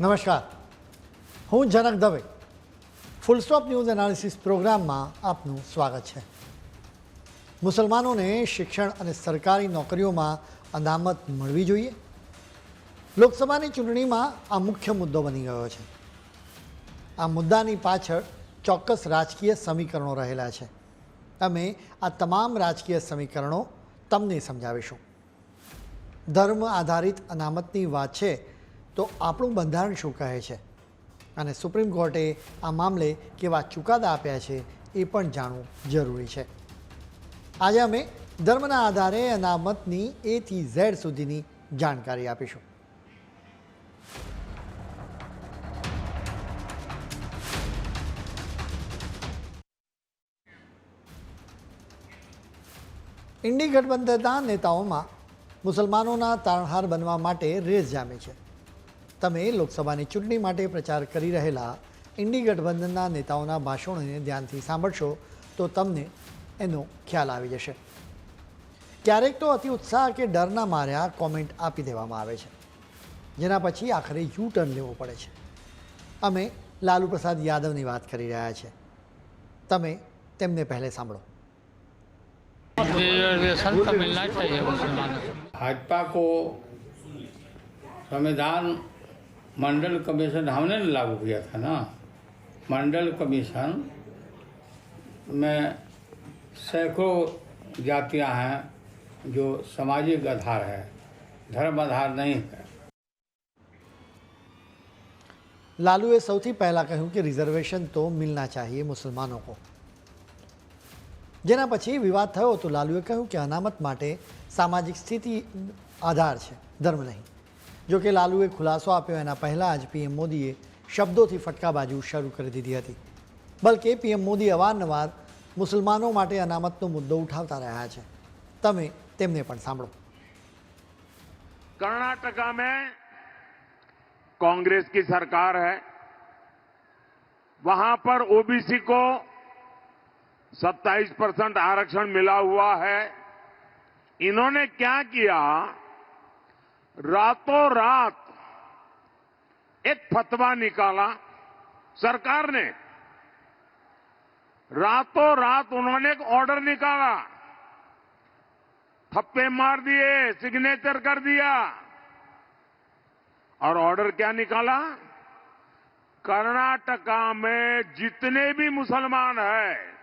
નમસ્કાર. હું Janak Dave. Full stop news analysis પ્રોગ્રામમાં આપનું સ્વાગત છે. મુસલમાનોને શિક્ષણ અને સરકારી નોકરીઓમાં અનામત મળવી જોઈએ. લોકસભાની ચૂંટણીમાં આ મુખ્ય મુદ્દો બની ગયો છે. આ મુદ્દાની પાછળ ચોક્કસ રાજકીય સમીકરણો રહેલા છે. અમે આ તમામ રાજકીય સમીકરણો તમને સમજાવીશું. ધર્મ આધારિત અનામતની વાત છે તો આપણું બંધારણ શું કહે છે? અને સુપ્રીમ કોર્ટે આ મામલે કેવા ચુકાદા આપ્યા છે એ પણ જાણવું જરૂરી છે. આજે અમે ધર્મના આધારે અનામતની એથી ઝેડ સુધીની જાણકારી આપીશું. ઇન્ડી ગઠબંધનના નેતાઓમાં મુસલમાનોના તારણહાર બનવા માટે રેસ જામી છે. તમે લોકસભાની ચૂંટણી માટે પ્રચાર કરી રહેલા ઇન્ડી ગઠબંધનના નેતાઓના ભાષણોને ધ્યાનથી સાંભળશો તો તમને એનો ખ્યાલ આવી જશે ક્યારેક તો અતિ ઉત્સાહ કે ડરના માર્યા કોમેન્ટ આપી દેવામાં આવે છે જેના પછી આખરે યુ ટર્ન લેવો પડે છે અમે લાલુ પ્રસાદ યાદવની વાત કરી રહ્યા છે તમે તેમને પહેલે સાંભળો रिजर्वेशन तो मिलना चाहिए मुसलमानों को भाजपा को संविधान मंडल कमीशन हमने न लागू किया था ना मंडल कमीशन में सैकड़ों जातियां हैं जो सामाजिक आधार है धर्म आधार नहीं है लालूए સૌથી પહેલાં કહ્યું કે રિઝર્વેશન તો મિલના ચાહીએ મુસલમાનો કો જેના પછી વિવાદ થયો તો લાલુએ કહ્યું કે અનામત માટે સામાજિક સ્થિતિ આધાર છે ધર્મ નહીં જો કે લાલુએ ખુલાસો આપ્યો એના પહેલાં જ પીએમ મોદીએ શબ્દોથી ફટકાબાજુ શરૂ કરી દીધી હતી બલકે પીએમ મોદી અવારનવાર મુસલમાનો માટે અનામતનો મુદ્દો ઉઠાવતા રહ્યા છે તમે તેમને પણ સાંભળો कर्नाटका में कांग्रेस की सरकार है वहां पर ओबीसी को 27 परसेंट आरक्षण मिला हुआ है इन्होंने क्या किया रातों रात एक फतवा निकाला सरकार ने। रातों रात उन्होंने एक ऑर्डर निकाला। थप्पे मार दिए सिग्नेचर कर दिया। और ऑर्डर क्या निकाला? कर्नाटका में जितने भी मुसलमान हैं,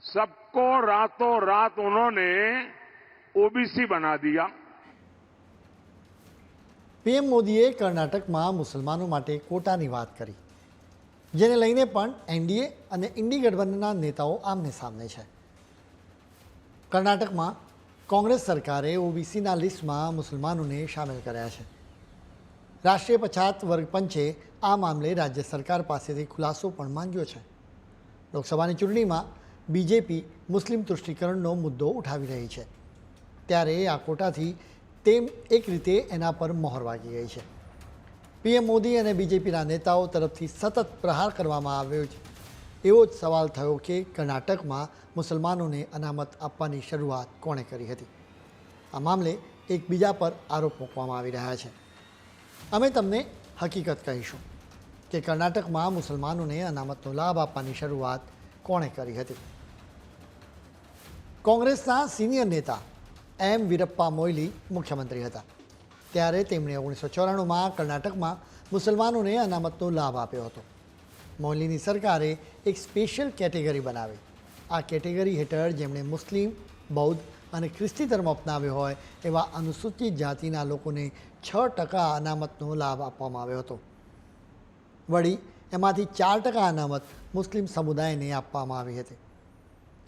सबको रातों रात उन्होंने ओबीसी बना दिया। પીએમ મોદીએ કર્ણાટકમાં મુસલમાનો માટે કોટાની વાત કરી. જેને લઈને પણ એનડીએ અને ઇન્ડી ગઠબંધનના નેતાઓ આમને સામને છે. કર્ણાટકમાં કોંગ્રેસ સરકારે ઓબીસીના લિસ્ટમાં મુસલમાનોને સામેલ કર્યા છે. રાષ્ટ્રીય પછાત વર્ગ પંચે આ મામલે રાજ્ય સરકાર પાસેથી ખુલાસો પણ માંગ્યો છે. લોકસભાની ચૂંટણીમાં બીજેપી મુસ્લિમ તુષ્ટિકરણનો મુદ્દો ઉઠાવી રહી છે. ત્યારે આ કોટાથી તેમ એક રીતે એના પર મોહર વાગી ગઈ છે. પીએમ મોદી અને બીજેપીના નેતાઓ તરફથી સતત પ્રહાર કરવામાં આવ્યો છે. એવો જ સવાલ થયો કે કર્ણાટકમાં મુસલમાનોને અનામત આપવાની શરૂઆત કોણે કરી હતી? આ મામલે એકબીજા પર આરોપ મૂકવામાં આવી રહ્યા છે. અમે તમને હકીકત કહીશું કે કર્ણાટકમાં મુસલમાનોને અનામતનો લાભ આપવાની શરૂઆત કોણે કરી હતી? કોંગ્રેસના સિનિયર નેતા એમ વીરપ્પા મોઇલી મુખ્યમંત્રી હતા. ત્યારે તેમણે ઓગણીસો ચોરાણુંમાં કર્ણાટકમાં મુસલમાનોને અનામતનો લાભ આપ્યો હતો. મોઇલીની સરકારે એક સ્પેશિયલ કેટેગરી બનાવી. આ કેટેગરી હેઠળ જેમણે મુસ્લિમ, બૌદ્ધ અને ખ્રિસ્તી ધર્મ અપનાવ્યો હોય એવા અનુસૂચિત જાતિના લોકોને છ ટકા અનામતનો લાભ આપવામાં આવ્યો હતો. વળી એમાંથી ચાર ટકા અનામત મુસ્લિમ સમુદાયને આપવામાં આવી હતી.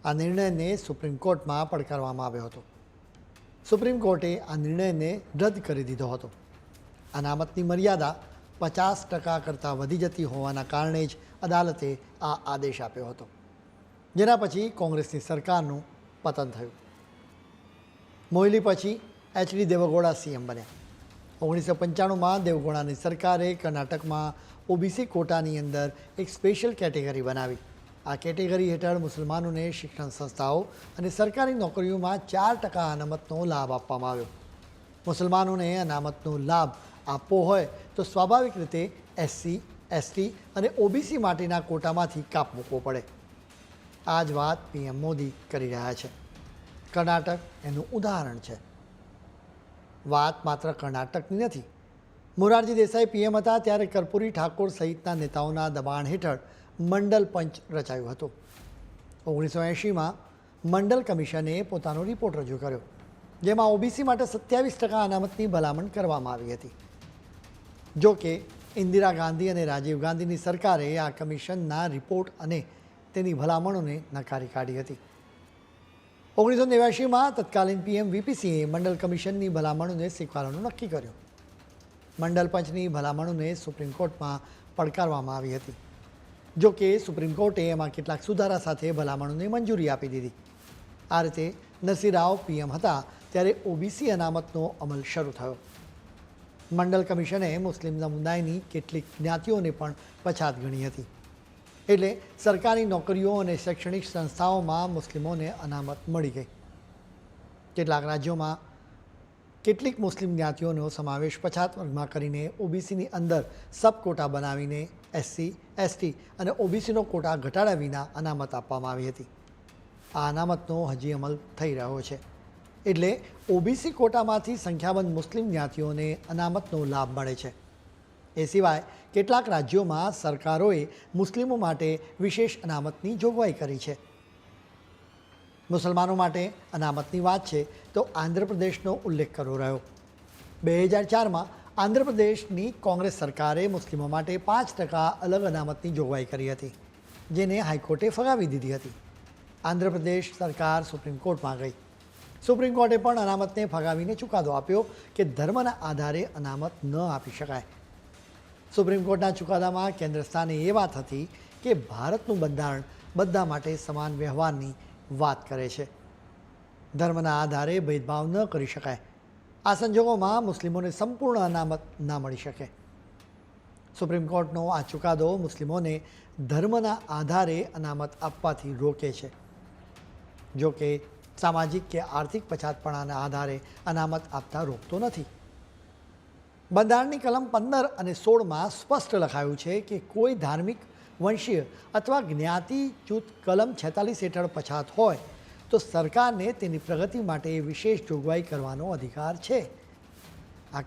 આ નિર્ણયને સુપ્રીમ કોર્ટમાં પડકારવામાં આવ્યો હતો. સુપ્રીમ કોર્ટે આ નિર્ણયને રદ કરી દીધો હતો. અનામતની મર્યાદા પચાસ ટકા કરતાં વધી જતી હોવાના કારણે જ અદાલતે આ આદેશ આપ્યો હતો. જેના પછી કોંગ્રેસની સરકારનું પતન થયું. મોયલી પછી એચડી દેવગોડા સીએમ બન્યા. ઓગણીસો પંચાણુંમાં દેવગોડાની સરકારે કર્ણાટકમાં ઓબીસી કોટાની અંદર એક સ્પેશિયલ કેટેગરી બનાવી. આ કેટેગરી હેઠળ મુસલમાનોને શિક્ષણ સંસ્થાઓ અને સરકારી નોકરીઓમાં ચાર ટકા અનામતનો લાભ આપવામાં આવ્યો. મુસલમાનોને અનામતનો લાભ આપવો હોય તો સ્વાભાવિક રીતે એસસી, એસટી અને ઓબીસી માટેના કોટામાંથી કાપ મૂકવો પડે. આ જ વાત પીએમ મોદી કરી રહ્યા છે. કર્ણાટક એનું ઉદાહરણ છે. વાત માત્ર કર્ણાટકની નથી. મોરારજી દેસાઈ પીએમ હતા ત્યારે કર્પૂરી ઠાકોર સહિતના નેતાઓના દબાણ હેઠળ મંડલ પંચ રચાયું હતું. ઓગણીસો એંશીમાં મંડલ કમિશને પોતાનો રિપોર્ટ રજૂ કર્યો, જેમાં ઓબીસી માટે સત્યાવીસ ટકા અનામતની ભલામણ કરવામાં આવી હતી. જો કે, ઇન્દિરા ગાંધી અને રાજીવ ગાંધીની સરકારે આ કમિશનના રિપોર્ટ અને તેની ભલામણોને નકારી કાઢી હતી. ઓગણીસો નેવ્યાસીમાં તત્કાલીન પીએમ વીપીસીએ મંડળ કમિશનની ભલામણોને સ્વીકારવાનું નક્કી કર્યું. મંડળ પંચની ભલામણોને સુપ્રીમ કોર્ટમાં પડકારવામાં આવી હતી. જો કે સુપ્રીમ કોર્ટે એમાં કેટલાક સુધારા સાથે ભલામણોને મંજૂરી આપી દીધી. આ રીતે નરસિંહ રાવ પીએમ હતા ત્યારે ઓબીસી અનામતનો અમલ શરૂ થયો. મંડળ કમિશને મુસ્લિમ સમુદાયની કેટલીક જ્ઞાતિઓને પણ પછાત ગણી હતી. એટલે સરકારી નોકરીઓ અને શૈક્ષણિક સંસ્થાઓમાં મુસ્લિમોને અનામત મળી ગઈ. કેટલાક રાજ્યોમાં કેટલીક મુસ્લિમ જ્ઞાતિઓનો સમાવેશ પછાત વર્ગમાં કરીને ઓબીસીની અંદર સબ કોટા બનાવીને એસસી, એસટી અને ઓબીસીનો કોટા ઘટાડ્યા વિના અનામત આપવામાં આવી હતી. આ અનામતનો હજી અમલ થઈ રહ્યો છે. એટલે ઓબીસી કોટામાંથી સંખ્યાબંધ મુસ્લિમ જ્ઞાતિઓને અનામતનો લાભ મળે છે. એ સિવાય કેટલાક રાજ્યોમાં સરકારોએ મુસ્લિમો માટે વિશેષ અનામતની જોગવાઈ કરી છે. મુસલમાનો માટે અનામતની વાત છે તો આંધ્રપ્રદેશનો ઉલ્લેખ કરવો રહ્યો. બે હજાર ચારમાં આંધ્રપ્રદેશની કોંગ્રેસ સરકારે મુસ્લિમો માટે પાંચ ટકા અલગ અનામતની જોગવાઈ કરી હતી, જેને હાઈકોર્ટે ફગાવી દીધી હતી. આંધ્રપ્રદેશ સરકાર સુપ્રીમ કોર્ટમાં ગઈ. સુપ્રીમ કોર્ટે પણ અનામતને ફગાવીને ચુકાદો આપ્યો કે ધર્મના આધારે અનામત ન આપી શકાય. સુપ્રીમ કોર્ટના ચુકાદામાં કેન્દ્ર સ્થાને એ વાત હતી કે ભારતનું બંધારણ બધા માટે સમાન વ્યવહારની વાત કરે છે. ધર્મના આધારે ભેદભાવ ન કરી શકાય. આ સંજોગોમાં મુસ્લિમોને સંપૂર્ણ અનામત ના મળી શકે. સુપ્રીમ કોર્ટનો આ ચુકાદો મુસ્લિમોને ધર્મના આધારે અનામત આપવાથી રોકે છે. જોકે સામાજિક કે આર્થિક પછાતપણાના આધારે અનામત આપતા રોકતો નથી. બંધારણની કલમ પંદર અને સોળમાં સ્પષ્ટ લખાયું છે કે કોઈ ધાર્મિક, વંશીય અથવા જ્ઞાતિ જૂથ કલમ છેતાલીસ હેઠળ પછાત હોય તો સરકારને તેની પ્રગતિ માટે વિશેષ જોગવાઈ કરવાનો અધિકાર છે. આ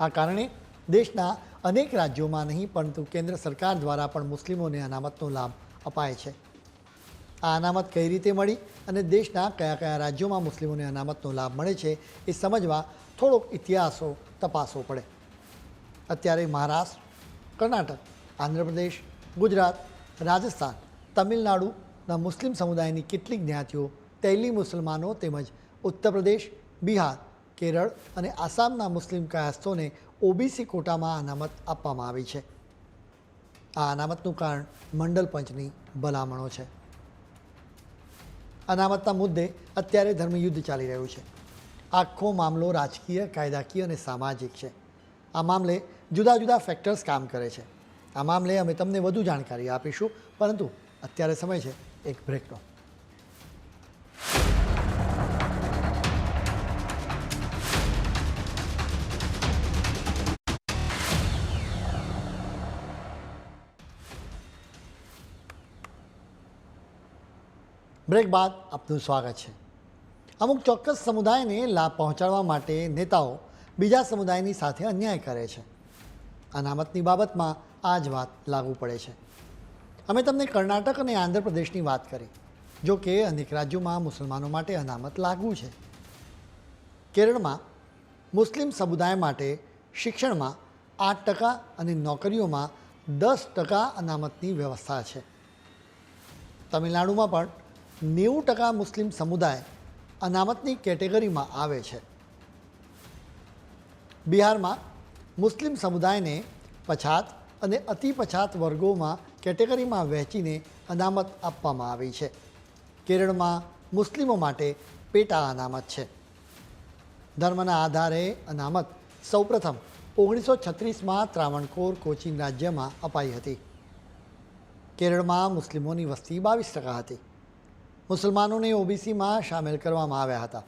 આ કારણે દેશના અનેક રાજ્યોમાં નહીં, પરંતુ કેન્દ્ર સરકાર દ્વારા પણ મુસ્લિમોને અનામતનો લાભ અપાય છે. આ અનામત કઈ રીતે મળી અને દેશના કયા કયા રાજ્યોમાં મુસ્લિમોને અનામતનો લાભ મળે છે એ સમજવા થોડોક ઇતિહાસો તપાસવો પડે. અત્યારે મહારાષ્ટ્ર, કર્ણાટક, આંધ્રપ્રદેશ, ગુજરાત, રાજસ્થાન, તમિલનાડુના મુસ્લિમ સમુદાયની કેટલીક જ્ઞાતિઓ તૈલી મુસલમાનો તેમજ ઉત્તર પ્રદેશ, બિહાર, કેરળ અને આસામના મુસ્લિમ કાયસ્થોને ઓબીસી કોટામાં અનામત આપવામાં આવી છે. આ અનામતનું કારણ મંડળ પંચની ભલામણો છે. અનામતના મુદ્દે અત્યારે ધર્મયુદ્ધ ચાલી રહ્યું છે. આખો મામલો રાજકીય, કાયદાકીય અને સામાજિક છે. આ મામલે જુદા જુદા ફેક્ટર્સ કામ કરે છે. આ મામલે અમે તમને વધુ જાણકારી આપીશું, પરંતુ અત્યારે સમય છે, એક બ્રેકનો બ્રેક બાદ આપનું સ્વાગત છે. અમુક ચોક્કસ સમુદાયને લાભ પહોંચાડવા માટે નેતાઓ બીજા સમુદાયની સાથે અન્યાય કરે છે. અનામતની બાબતમાં આ જ વાત લાગુ પડે છે. અમે તમને કર્ણાટક અને આંધ્રપ્રદેશની વાત કરી, જો કે અનેક રાજ્યોમાં મુસલમાનો માટે અનામત લાગુ છે. કેરળમાં મુસ્લિમ સમુદાય માટે શિક્ષણમાં આઠ ટકા અને નોકરીઓમાં દસ ટકા અનામતની વ્યવસ્થા છે. તમિલનાડુમાં પણ નેવું ટકા મુસ્લિમ સમુદાય અનામતની કેટેગરીમાં આવે છે. બિહારમાં મુસ્લિમ સમુદાયને પછાત અને અતિ પછાત વર્ગોમાં કેટેગરીમાં વહેંચીને અનામત આપવામાં આવી છે. કેરળમાં મુસ્લિમો માટે પેટા અનામત છે. ધર્મના આધારે અનામત સૌપ્રથમ ઓગણીસો છત્રીસમાં ત્રાવણકોર કોચીન રાજ્યમાં અપાઈ હતી. કેરળમાં મુસ્લિમોની વસ્તી બાવીસ ટકા હતી. મુસલમાનોને ઓબીસીમાં સામેલ કરવામાં આવ્યા હતા.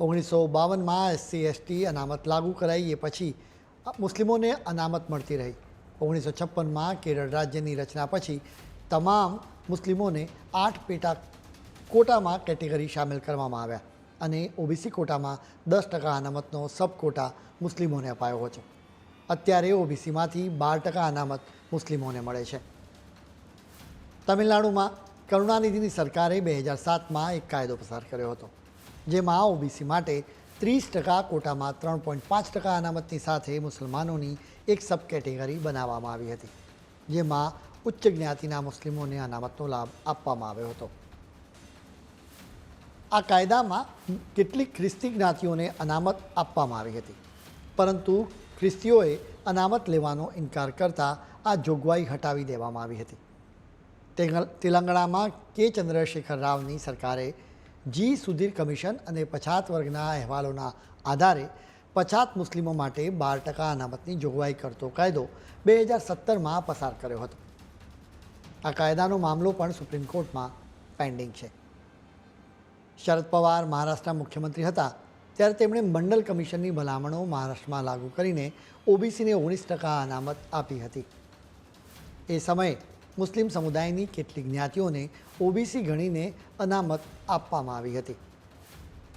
ઓગણીસો બાવનમાં એસસી, એસટી અનામત લાગુ કરાઈ એ પછી મુસ્લિમોને અનામત મળતી રહી. ઓગણીસો છપ્પનમાં કેરળ રાજ્યની રચના પછી તમામ મુસ્લિમોને આઠ પેટા કોટામાં કેટેગરી સામેલ કરવામાં આવ્યા અને ઓબીસી કોટામાં દસ ટકા અનામતનો સબ કોટા મુસ્લિમોને અપાયો હતો. અત્યારે ઓબીસીમાંથી બાર ટકા અનામત મુસ્લિમોને મળે છે. તમિલનાડુમાં કરુણાનિધિની સરકારે બે હજાર સાતમાં એક કાયદો પસાર કર્યો હતો, જેમાં ઓબીસી માટે ત્રીસ ટકા કોટામાં ત્રણ પોઈન્ટ પાંચ ટકા અનામતની સાથે મુસલમાનોની એક સબ કેટેગરી બનાવવામાં આવી હતી, જેમાં ઉચ્ચ જ્ઞાતિના મુસ્લિમોને અનામતનો લાભ આપવામાં આવ્યો હતો. આ કાયદામાં કેટલીક ખ્રિસ્તી જ્ઞાતિઓને અનામત આપવામાં આવી હતી, પરંતુ ખ્રિસ્તીઓએ અનામત લેવાનો ઇનકાર કરતા આ જોગવાઈ હટાવી દેવામાં આવી હતી. તેલંગાણામાં કે ચંદ્રશેખર રાવની સરકારે જી સુધીર કમિશન અને પછાત વર્ગના અહેવાલોના આધારે પછાત મુસ્લિમો માટે બાર ટકા અનામતની જોગવાઈ કરતો કાયદો બે હજાર સત્તરમાં પસાર કર્યો હતો. આ કાયદાનો મામલો પણ સુપ્રીમ કોર્ટમાં પેન્ડિંગ છે. શરદ પવાર મહારાષ્ટ્રના મુખ્યમંત્રી હતા, ત્યારે તેમણે મંડલ કમિશનની ભલામણો મહારાષ્ટ્રમાં લાગુ કરીને ઓબીસીને ઓગણીસ ટકા અનામત આપી હતી. એ સમયે મુસ્લિમ સમુદાયની કેટલીક જ્ઞાતિઓને ઓબીસી ગણીને અનામત આપવામાં આવી હતી.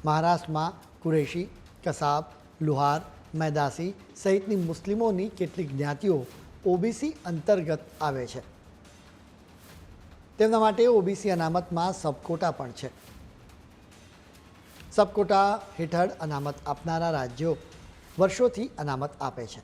મહારાષ્ટ્રમાં કુરેશી, કસાબ, લુહાર, મેદાસી સહિતની મુસ્લિમોની કેટલીક જ્ઞાતિઓ ઓબીસી અંતર્ગત આવે છે. તેમના માટે ઓબીસી અનામતમાં સબકોટા પણ છે. સબકોટા હેઠળ અનામત આપનારા રાજ્યો વર્ષોથી અનામત આપે છે.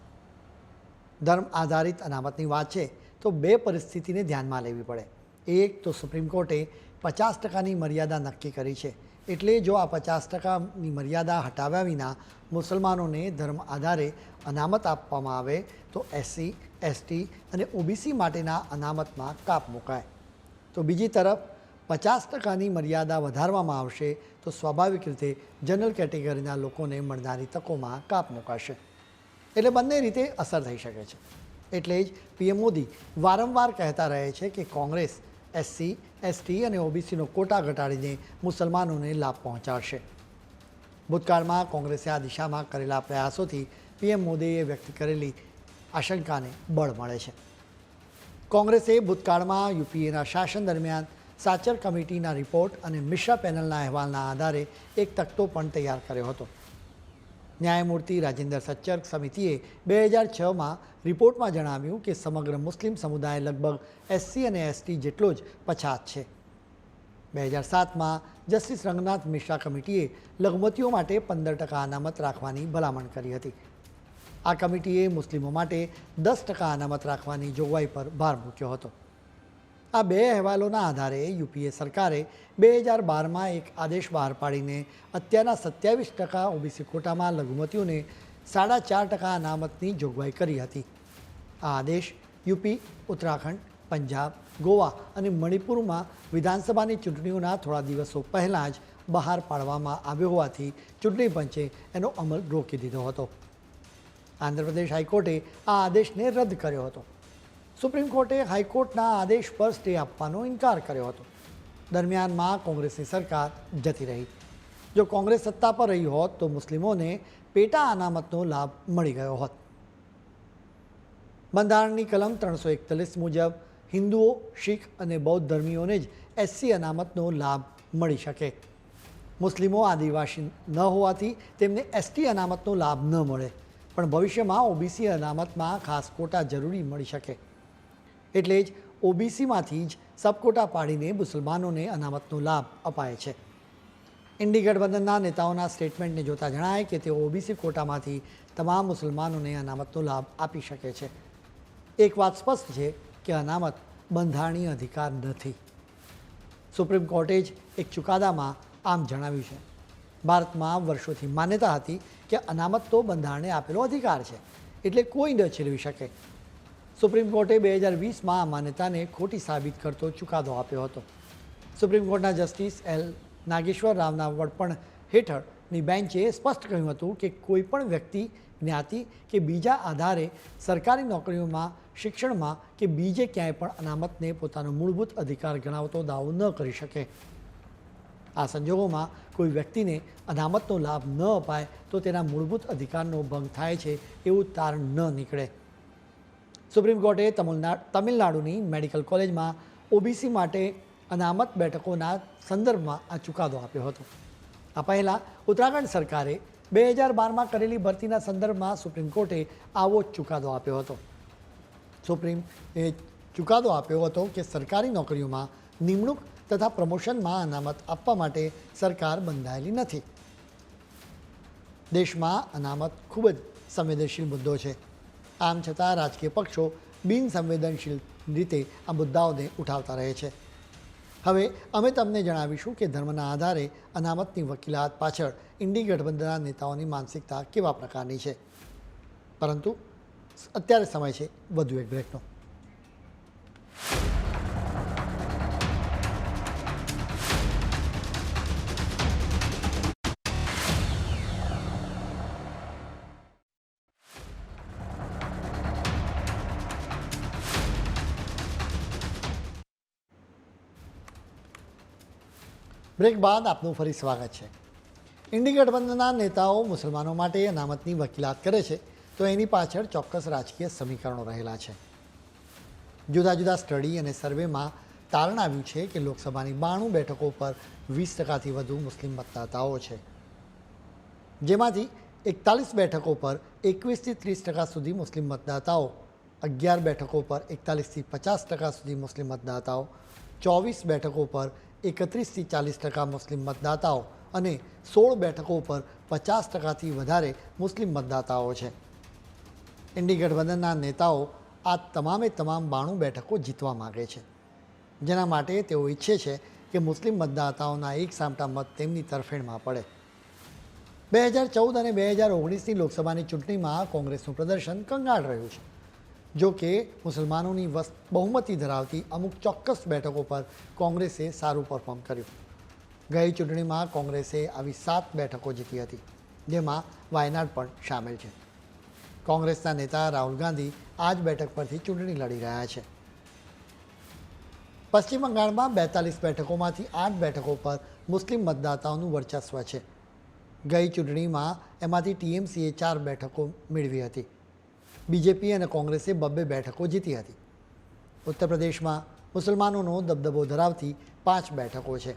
ધર્મ આધારિત અનામતની વાત છે તો બે પરિસ્થિતિને ધ્યાનમાં લેવી પડે. એક તો સુપ્રીમ કોર્ટે પચાસ ટકાની મર્યાદા નક્કી કરી છે. એટલે જો આ પચાસ ટકાની મર્યાદા હટાવ્યા વિના મુસલમાનોને ધર્મ આધારે અનામત આપવામાં આવે, તો એસસી એસટી અને ઓબીસી માટેના અનામતમાં કાપ મુકાય. તો બીજી તરફ, પચાસ ટકાની મર્યાદા વધારવામાં આવશે, તો સ્વાભાવિક રીતે જનરલ કેટેગરીના લોકોને મળનારી તકોમાં કાપ મુકાશે. એટલે બંને રીતે અસર થઈ શકે છે. એટલે જ પીએમ મોદી વારંવાર કહેતા રહે છે કે કોંગ્રેસ, એસસી, એસટી અને ઓબીસીનો કોટા ઘટાડીને મુસલમાનોને લાભ પહોંચાડશે. ભૂતકાળમાં કોંગ્રેસે આ દિશામાં કરેલા પ્રયાસોથી પીએમ મોદીએ વ્યક્ત કરેલી આશંકાને બળ મળે છે. કોંગ્રેસે ભૂતકાળમાં યુપીએના શાસન દરમિયાન સાચર કમિટીના રિપોર્ટ અને મિશ્રા પેનલના અહેવાલના આધારે એક તકતો પણ તૈયાર કર્યો હતો. ન્યાયમૂર્તિ રાજેન્દ્ર સચ્ચર સમિતિએ બે હજાર છમાં રિપોર્ટમાં જણાવ્યું કે સમગ્ર મુસ્લિમ સમુદાય લગભગ એસસી અને એસટી જેટલો જ પછાત છે. બે હજાર સાતમાં જસ્ટિસ રંગનાથ મિશ્રા કમિટીએ લઘુમતીઓ માટે પંદર ટકા અનામત રાખવાની ભલામણ કરી હતી. આ કમિટીએ મુસ્લિમો માટે દસ ટકા અનામત રાખવાની જોગવાઈ પર ભાર મૂક્યો હતો. આ બે અહેવાલોના આધારે યુપીએ સરકારે બે હજાર બારમાં એક આદેશ બહાર પાડીને અત્યારના સત્યાવીસ ટકા ઓબીસી કોટામાં લઘુમતીઓને સાડા ચાર ટકા અનામતની જોગવાઈ કરી હતી. આ આદેશ યુપી, ઉત્તરાખંડ, પંજાબ, ગોવા અને મણિપુરમાં વિધાનસભાની ચૂંટણીઓના થોડા દિવસો પહેલાં જ બહાર પાડવામાં આવ્યો હોવાથી ચૂંટણી પંચે એનો અમલ રોકી દીધો હતો. આંધ્રપ્રદેશ હાઈકોર્ટે આ આદેશને રદ કર્યો હતો. સુપ્રીમ કોર્ટે હાઈકોર્ટના આદેશ પર સ્ટે આપવાનો ઇનકાર કર્યો હતો. દરમિયાનમાં કોંગ્રેસની સરકાર જતી રહી. જો કોંગ્રેસ સત્તા પર રહી હોત તો મુસ્લિમોને પેટા અનામતનો લાભ મળી ગયો હોત. બંધારણની કલમ ત્રણસો એકતાલીસ મુજબ હિન્દુઓ, શીખ અને બૌદ્ધ ધર્મીઓને જ એસસી અનામતનો લાભ મળી શકે. મુસ્લિમો આદિવાસી ન હોવાથી તેમને એસટી અનામતનો લાભ ન મળે. પણ ભવિષ્યમાં ઓબીસી અનામતમાં ખાસ કોટા જરૂરી મળી શકે. એટલે જ ઓબીસીમાંથી જ સબકોટા પાડીને મુસલમાનોને અનામતનો લાભ અપાય છે. ઇન્ડી ગઠબંધનના નેતાઓના સ્ટેટમેન્ટને જોતા જણાય કે તેઓ ઓબીસી કોટામાંથી તમામ મુસલમાનોને અનામતનો લાભ આપી શકે છે. એક વાત સ્પષ્ટ છે કે અનામત બંધારણીય અધિકાર નથી. સુપ્રીમ કોર્ટે જ એક ચુકાદામાં આમ જણાવ્યું છે. ભારતમાં વર્ષોથી માન્યતા હતી કે અનામત તો બંધારણે આપેલો અધિકાર છે, એટલે કોઈ ન છીલવી શકે. સુપ્રીમ કોર્ટે બે હજાર વીસમાં આ માન્યતાને ખોટી સાબિત કરતો ચુકાદો આપ્યો હતો. સુપ્રીમ કોર્ટના જસ્ટિસ એલ નાગેશ્વર રાવના વડપણ હેઠળની બેન્ચે સ્પષ્ટ કહ્યું હતું કે કોઈપણ વ્યક્તિ, જ્ઞાતિ કે બીજા આધારે સરકારી નોકરીઓમાં, શિક્ષણમાં કે બીજે ક્યાંય પણ અનામતને પોતાનો મૂળભૂત અધિકાર ગણાવતો દાવો ન કરી શકે. આ સંજોગોમાં કોઈ વ્યક્તિને અનામતનો લાભ ન અપાય તો તેના મૂળભૂત અધિકારનો ભંગ થાય છે એવું તારણ ન નીકળે. સુપ્રીમ કોર્ટે તમિલનાડ તમિલનાડુની મેડિકલ કોલેજમાં ઓબીસી માટે અનામત બેઠકોના સંદર્ભમાં આ ચુકાદો આપ્યો હતો. આ પહેલાં ઉત્તરાખંડ સરકારે બે હજાર બારમાં કરેલી ભરતીના સંદર્ભમાં સુપ્રીમ કોર્ટે આવો જ ચુકાદો આપ્યો હતો. સુપ્રીમ એ ચુકાદો આપ્યો હતો કે સરકારી નોકરીઓમાં નિમણૂક તથા પ્રમોશનમાં અનામત આપવા માટે સરકાર બંધાયેલી નથી. દેશમાં અનામત ખૂબ જ સંવેદનશીલ મુદ્દો છે. આમ છતાં રાજકીય પક્ષો બિનસંવેદનશીલ રીતે આ મુદ્દાઓને ઉઠાવતા રહે છે. હવે અમે તમને જણાવીશું કે ધર્મના આધારે અનામતની વકીલાત પાછળ ઇન્ડી ગઠબંધનના નેતાઓની માનસિકતા કેવા પ્રકારની છે. પરંતુ અત્યારે સમય છે, વધુ એક બ્રેકનો બ્રેક બાદ આપનું ફરી સ્વાગત છે. ઇન્ડી ગઠબંધનના નેતાઓ મુસલમાનો માટે અનામતની વકીલાત કરે છે, તો એની પાછળ ચોક્કસ રાજકીય સમીકરણો રહેલા છે. જુદા જુદા સ્ટડી અને સર્વેમાં તારણ આવ્યું છે કે લોકસભાની બાણું બેઠકો પર વીસ ટકાથી વધુ મુસ્લિમ મતદાતાઓ છે. જેમાંથી એકતાલીસ બેઠકો પર એકવીસથી ત્રીસ ટકા સુધી મુસ્લિમ મતદાતાઓ, અગિયાર બેઠકો પર એકતાલીસથી પચાસ ટકા સુધી મુસ્લિમ મતદાતાઓ, ચોવીસ બેઠકો પર એકત્રીસથી ચાલીસ ટકા મુસ્લિમ મતદાતાઓ અને સોળ બેઠકો પર પચાસ ટકાથી વધારે મુસ્લિમ મતદાતાઓ છે. ઇન્ડી ગઠબંધનના નેતાઓ આ તમામે તમામ બાણું બેઠકો જીતવા માગે છે. જેના માટે તેઓ ઈચ્છે છે કે મુસ્લિમ મતદાતાઓના એક સામટા મત તેમની તરફેણમાં પડે. બે હજાર ચૌદ અને બે હજાર ઓગણીસની લોકસભાની ચૂંટણીમાં કોંગ્રેસનું પ્રદર્શન કંગાળ રહ્યું છે. જો કે મુસલમાનોની બહુમતી ધરાવતી અમુક ચોક્કસ બેઠકો પર કોંગ્રેસે સારું પરફોર્મ કર્યું. ગઈ ચૂંટણીમાં કોંગ્રેસે આવી સાત બેઠકો જીતી હતી, જેમાં વાયનાડ પણ સામેલ છે. કોંગ્રેસના નેતા રાહુલ ગાંધી આ જ બેઠક પરથી ચૂંટણી લડી રહ્યા છે. પશ્ચિમ બંગાળમાં બેતાલીસ બેઠકોમાંથી આઠ બેઠકો પર મુસ્લિમ મતદાતાઓનું વર્ચસ્વ છે. ગઈ ચૂંટણીમાં એમાંથી ટીએમસીએ ચાર બેઠકો મેળવી હતી. બીજેપી અને કોંગ્રેસે બબ્બે બેઠકો જીતી હતી. ઉત્તર પ્રદેશમાં મુસલમાનોનો દબદબો ધરાવતી પાંચ બેઠકો છે.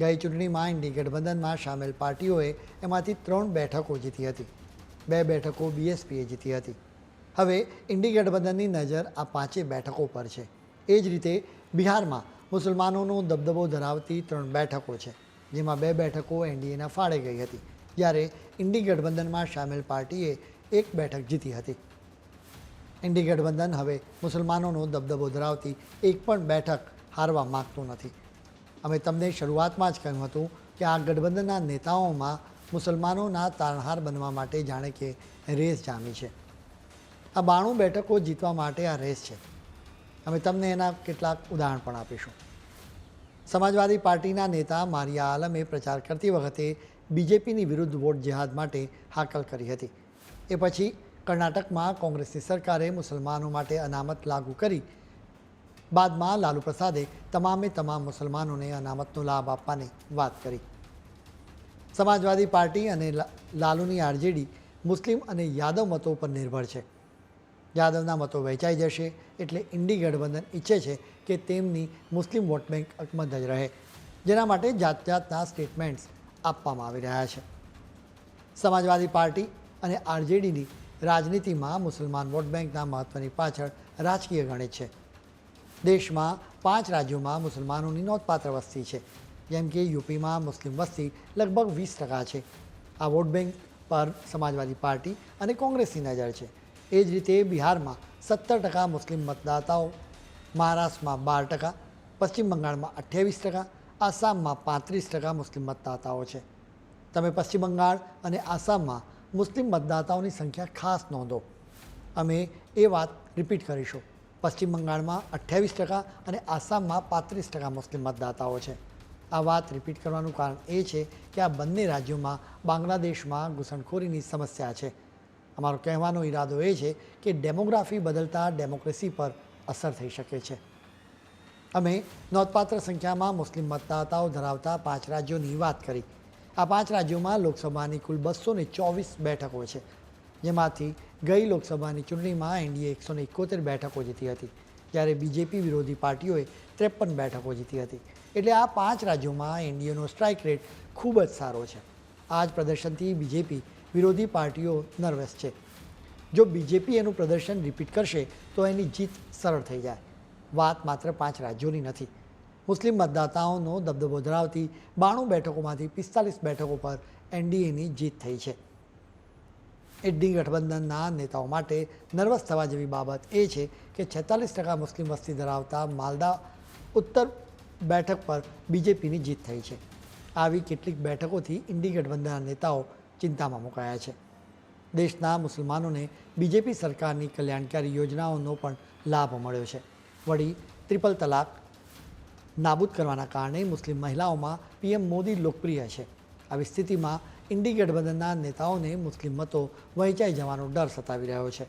ગઈ ચૂંટણીમાં ઇન્ડી ગઠબંધનમાં સામેલ પાર્ટીઓએ એમાંથી ત્રણ બેઠકો જીતી હતી. બે બેઠકો બીએસપીએ જીતી હતી. હવે ઇન્ડી ગઠબંધનની નજર આ પાંચે બેઠકો પર છે. એ જ રીતે બિહારમાં મુસલમાનોનો દબદબો ધરાવતી ત્રણ બેઠકો છે, જેમાં બે બેઠકો એનડીએના ફાળે ગઈ હતી, જ્યારે ઇન્ડી ગઠબંધનમાં સામેલ પાર્ટીએ એક બેઠક જીતી હતી. ઇન્ડી ગઠબંધન હવે મુસલમાનોનો દબદબો ધરાવતી એક પણ બેઠક હારવા માગતું નથી. અમે તમને શરૂઆતમાં જ કહ્યું હતું કે આ ગઠબંધનના નેતાઓમાં મુસલમાનોના તારણહાર બનવા માટે જાણે કે રેસ જામી છે. આ બાણું બેઠકો જીતવા માટે આ રેસ છે. અમે તમને એના કેટલાક ઉદાહરણ પણ આપીશું. સમાજવાદી પાર્ટીના નેતા મારિયા આલમે પ્રચાર કરતી વખતે બીજેપીની વિરુદ્ધ વોટ જેહાદ માટે હાકલ કરી હતી. એ પછી કર્ણાટકમાં કોંગ્રેસની સરકારે મુસલમાનો માટે અનામત લાગુ કરી. બાદમાં લાલુ પ્રસાદે તમામે તમામ મુસલમાનોને અનામતનો લાભ આપવાની વાત કરી. સમાજવાદી પાર્ટી અને લાલુની આરજેડી મુસ્લિમ અને યાદવ મતો પર નિર્ભર છે. યાદવના મતો વહેંચાઈ જશે એટલે ઇન્ડી ગઠબંધન ઈચ્છે છે કે તેમની મુસ્લિમ વોટ બેંક અકબંધ જ રહે, જેના માટે જાત જાતના સ્ટેટમેન્ટ્સ આપવામાં આવી રહ્યા છે. સમાજવાદી પાર્ટી અને આરજેડીની રાજનીતિમાં મુસલમાન વોટ બેંકના મહત્ત્વની પાછળ રાજકીય ગણિત છે. દેશમાં પાંચ રાજ્યોમાં મુસલમાનોની નોંધપાત્ર વસ્તી છે. જેમ કે યુપીમાં મુસ્લિમ વસ્તી લગભગ વીસ ટકા છે. આ વોટ બેંક પર સમાજવાદી પાર્ટી અને કોંગ્રેસની નજર છે. એ જ રીતે બિહારમાં સત્તર ટકા મુસ્લિમ મતદાતાઓ, મહારાષ્ટ્રમાં બાર ટકા, પશ્ચિમ બંગાળમાં અઠ્યાવીસ ટકા, આસામમાં પાંત્રીસ ટકા મુસ્લિમ મતદાતાઓ છે. તમે પશ્ચિમ બંગાળ અને આસામમાં મુસ્લિમ મતદાતાઓની સંખ્યા ખાસ નોંધો. અમે એ વાત રિપીટ કરીશું. પશ્ચિમ બંગાળમાં અઠ્યાવીસ ટકા અને આસામમાં પાંત્રીસ ટકા મુસ્લિમ મતદાતાઓ છે. આ વાત રિપીટ કરવાનું કારણ એ છે કે આ બંને રાજ્યોમાં બાંગ્લાદેશમાં ઘૂસણખોરીની સમસ્યા છે. અમારો કહેવાનો ઈરાદો એ છે કે ડેમોગ્રાફી બદલતા ડેમોક્રેસી પર અસર થઈ શકે છે. અમે નોંધપાત્ર સંખ્યામાં મુસ્લિમ મતદાતાઓ ધરાવતા પાંચ રાજ્યોની વાત કરી. આ પાંચ રાજ્યોમાં લોકસભાની કુલ બસો ચોવીસ બેઠકો છે, જેમાંથી ગઈ લોકસભાની ચૂંટણીમાં એનડીએ એકસો એકોતેર બેઠકો જીતી હતી, જ્યારે બીજેપી વિરોધી પાર્ટીઓએ ત્રેપન બેઠકો જીતી હતી. એટલે આ પાંચ રાજ્યોમાં એનડીએનો સ્ટ્રાઇક રેટ ખૂબ જ સારો છે. આ જ પ્રદર્શનથી બીજેપી વિરોધી પાર્ટીઓ નર્વસ છે. જો બીજેપી એનું પ્રદર્શન રિપીટ કરશે, તો એની જીત સરળ થઈ જાય. વાત માત્ર પાંચ રાજ્યોની નથી. મુસ્લિમ મતદાતાઓનો દબદબો ધરાવતી બાણું બેઠકોમાંથી પિસ્તાલીસ બેઠકો પર એનડીએની જીત થઈ છે. એડી ગઠબંધનના નેતાઓ માટે નર્વસ થવા જેવી બાબત એ છે કે છેતાલીસ ટકા મુસ્લિમ વસ્તી ધરાવતા માલદા ઉત્તર બેઠક પર બીજેપીની જીત થઈ છે. આવી કેટલીક બેઠકોથી ઇન્ડી ગઠબંધનના નેતાઓ ચિંતામાં મુકાયા છે. દેશના મુસલમાનોને બીજેપી સરકારની કલ્યાણકારી યોજનાઓનો પણ લાભ મળ્યો છે. વળી ત્રિપલ તલાક નાબૂદ કરવાના કારણે મુસ્લિમ મહિલાઓમાં પીએમ મોદી લોકપ્રિય છે. આવી સ્થિતિમાં ઇન્ડી ગઠબંધનના નેતાઓને મુસ્લિમ મતો વહેંચાઈ જવાનો ડર સતાવી રહ્યો છે.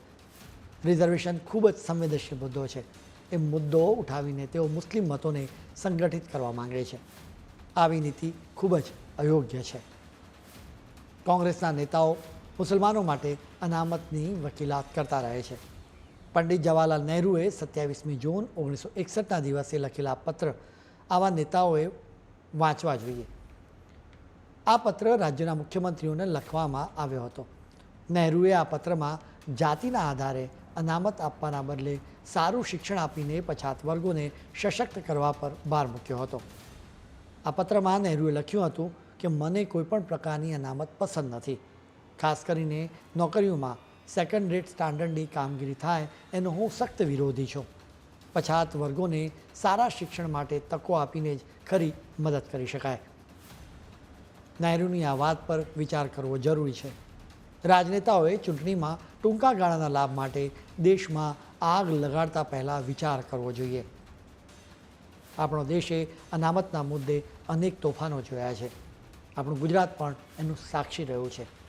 રિઝર્વેશન ખૂબ જ સંવેદનશીલ મુદ્દો છે. એ મુદ્દો ઉઠાવીને તેઓ મુસ્લિમ મતોને સંગઠિત કરવા માંગે છે. આવી નીતિ ખૂબ જ અયોગ્ય છે. કોંગ્રેસના નેતાઓ મુસલમાનો માટે અનામતની વકીલાત કરતા રહે છે. પંડિત જવાહરલાલ નહેરુએ સત્યાવીસમી જૂન ઓગણીસો એકસઠના દિવસે લખેલા પત્ર આવા નેતાઓએ વાંચવા જોઈએ. આ પત્ર રાજ્યના મુખ્યમંત્રીઓને લખવામાં આવ્યો હતો. નહેરુએ આ પત્રમાં જાતિના આધારે અનામત આપવાના બદલે સારું શિક્ષણ આપીને પછાત વર્ગોને સશક્ત કરવા પર ભાર મૂક્યો હતો. આ પત્રમાં નહેરુએ લખ્યું હતું કે, મને કોઈપણ પ્રકારની અનામત પસંદ નથી. ખાસ કરીને નોકરીઓમાં સેકન્ડ રેટ સ્ટાન્ડર્ડની કામગીરી થાય, એનો હું સખ્ત વિરોધી છું. પછાત વર્ગોને સારા શિક્ષણ માટે તકો આપીને જ ખરી મદદ કરી શકાય. નાયરુની આ વાત પર વિચાર કરવો જરૂરી છે. રાજનેતાઓએ ચૂંટણીમાં ટૂંકા ગાળાના લાભ માટે દેશમાં આગ લગાડતા પહેલાં વિચાર કરવો જોઈએ. આપણો દેશે અનામતના મુદ્દે અનેક તોફાનો જોયા છે. આપણું ગુજરાત પણ એનું સાક્ષી રહ્યું છે.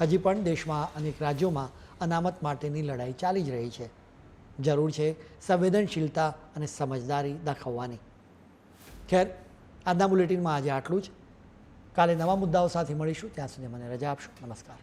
હજી પણ દેશમાં અનેક રાજ્યોમાં અનામત માટેની લડાઈ ચાલી જ રહી છે. જરૂર છે સંવેદનશીલતા અને સમજદારી દાખવવાની. ખેર, આજના બુલેટિનમાં આજે આટલું જ. કાલે નવા મુદ્દાઓ સાથે મળીશું. ત્યાં સુધી મને રજા આપશો. નમસ્કાર.